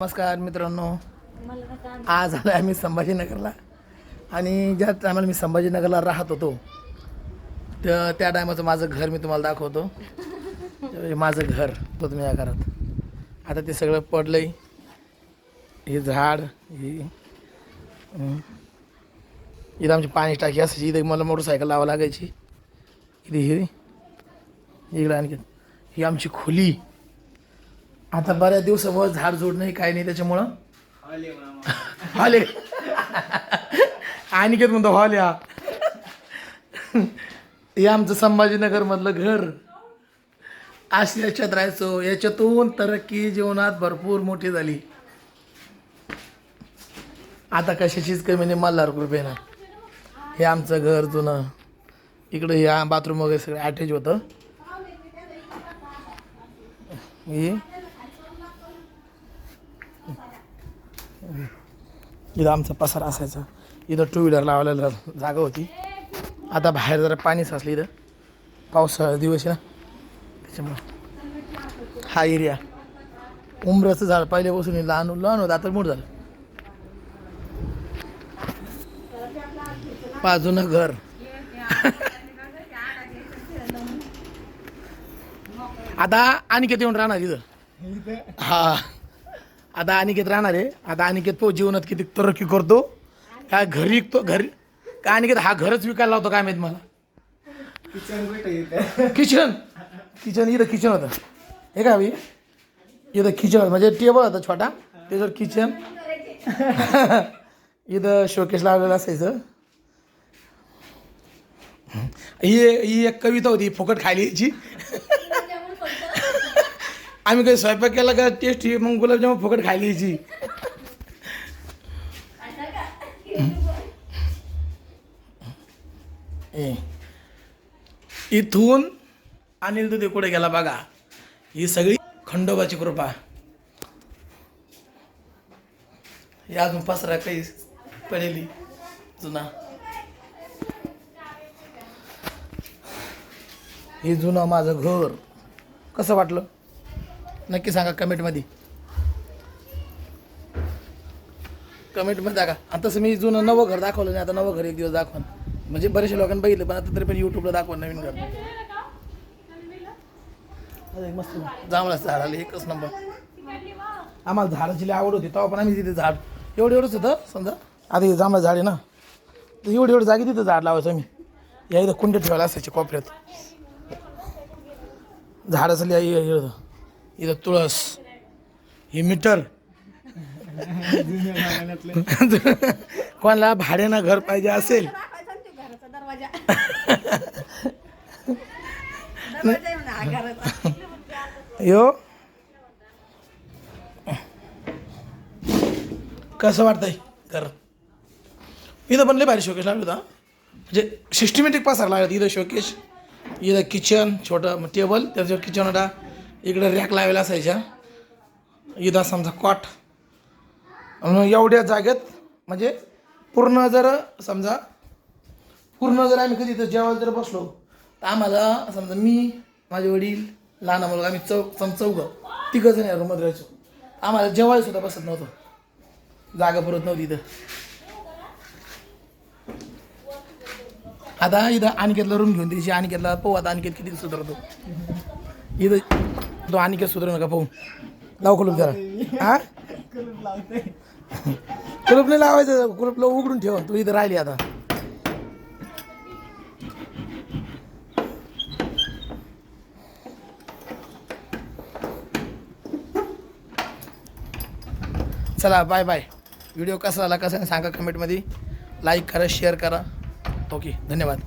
नमस्कार मित्रांनो. आज आलो आम्ही संभाजीनगरला. आणि ज्या टायमाला मी संभाजीनगरला राहत होतो तर त्या टायमाचं माझं घर मी तुम्हाला दाखवतो. हे माझं घर तो तुम्ही या घरात. आता ते सगळं पडलंय. हे झाड हे हं. इथं आमची पाणी टाकी असायची. इथं मला मोटरसायकल लावा लागायची. इथे ही इकडं आणखी ही आमची खोली. आता बऱ्याच दिवसामुळे झाड जोडणं नाही काही नाही त्याच्यामुळं. हॉले काय म्हणतो हॉल्या हे आमचं संभाजीनगरमधलं घर. अशी याच्यात राहायचो. याच्यातून तरक्की जीवनात भरपूर मोठी झाली. आता कशाचीच कमी नाही मल्हार कृपेनं हे आमचं घर जुनं. इकडं हे बाथरूम वगैरे सगळं अटॅच होतं. हे? इथं आमचा पसारा असायचा. इथं टू व्हीलर लावायला जागा होती. आता बाहेर जरा पाणी साचलं इथं. पावसाळा दिवस आहे ना. त्याच्यामुळं. हा एरिया उमराचं झाड पहिल्यापासून लहान लहान होतं. आता मोठं झालं. बाजूनं घर. आता अनिकेत येऊन राहणार इथं. हा. आता अनिकेत राहणार आहे. आता अनिकेत तो जीवनात किती तरक्की करतो. काय घरी विकतो घरी काय अनिकेत हा घरच विकायला लावतो काय माहीत मला? किचन. किचन इथं किचन होतं. हे का बी इथं किचन होतं. म्हणजे टेबल होतं छोटा. त्याच्यावर किचन. इथं शोकेस लावलेलं असायचं. ही ही एक कविता होती फुकट खायला यायची. आम्ही काही स्वयंपाक केला का टेस्ट मग गुलाबजामुन फुकट खायला यायची. ए. इथून अनिल दुधे कुठे गेला बघा. ही सगळी खंडोबाची कृपा. हे अजून पसरा काही पडेली जुना. हे जुनं माझं घर. कसं वाटलं? नक्की सांगा कमेंटमध्ये. कमेंटमध्ये सांगा. आता तसं मी जुनं नवं घर दाखवलं नाही आता नवं घर एक दिवस दाखवून. म्हणजे बरेचसे लोकांनी बघितलं पण आता तरी पण यूट्यूबला दाखवा नवीन घर. मस्त जांभळा झाड आले एकच नंबर. आम्हाला झाडाची लई आवड होती तेव्हा पण आम्ही तिथे झाड एवढं एवढंच होतं समजा? आता हे जांभळा झाड आहे ना तर एवढी एवढी जागी तिथं झाड लावायचं आम्ही. या इथं कुंडे ठेवायला असायचे कोपऱ्यात. झाडाचं लिहा इथं तुळस. हे मीटर. कोणाला भाड्यानं घर पाहिजे असेल. आहे यो. कसं वाटतंय? घर इथं पण भारी शोकेश लागलं म्हणजे होता म्हणजे सिस्टमॅटिक पसार लागला इथं शोकेश इथं किचन छोटं टेबल त्याच्यावर किचन होता. इकडं रॅक लावायला असायच्या. इथं समजा कॉट. एवढ्या जागेत म्हणजे पूर्ण जर समजा पूर्ण जर आम्ही कधी इथं जेवायला जर बसलो तर आम्हाला समजा मी माझे वडील लहान मुलगा आम्ही चौ सम चौघं तिघं जण या रूममध्ये राहायचो. आम्हाला जेवायला सुद्धा बसत नव्हतं. जागा पुरत नव्हती इथं. आता इथं आणखीतला रूम घेऊन द्यायची. आणखीतला पोहात आता अनिकेत किती सुधारतो. इथं तो अनिकेत सुधारू नका पाहून लाव कुलूप जरा. हा? कुलूप नाही लावायचं कुलूपला उघडून ठेव. तू इथं राहिली आता. चला बाय बाय व्हिडिओ कसा झाला कसा नाही सांगा कमेंटमध्ये लाईक करा शेअर करा. ओके धन्यवाद.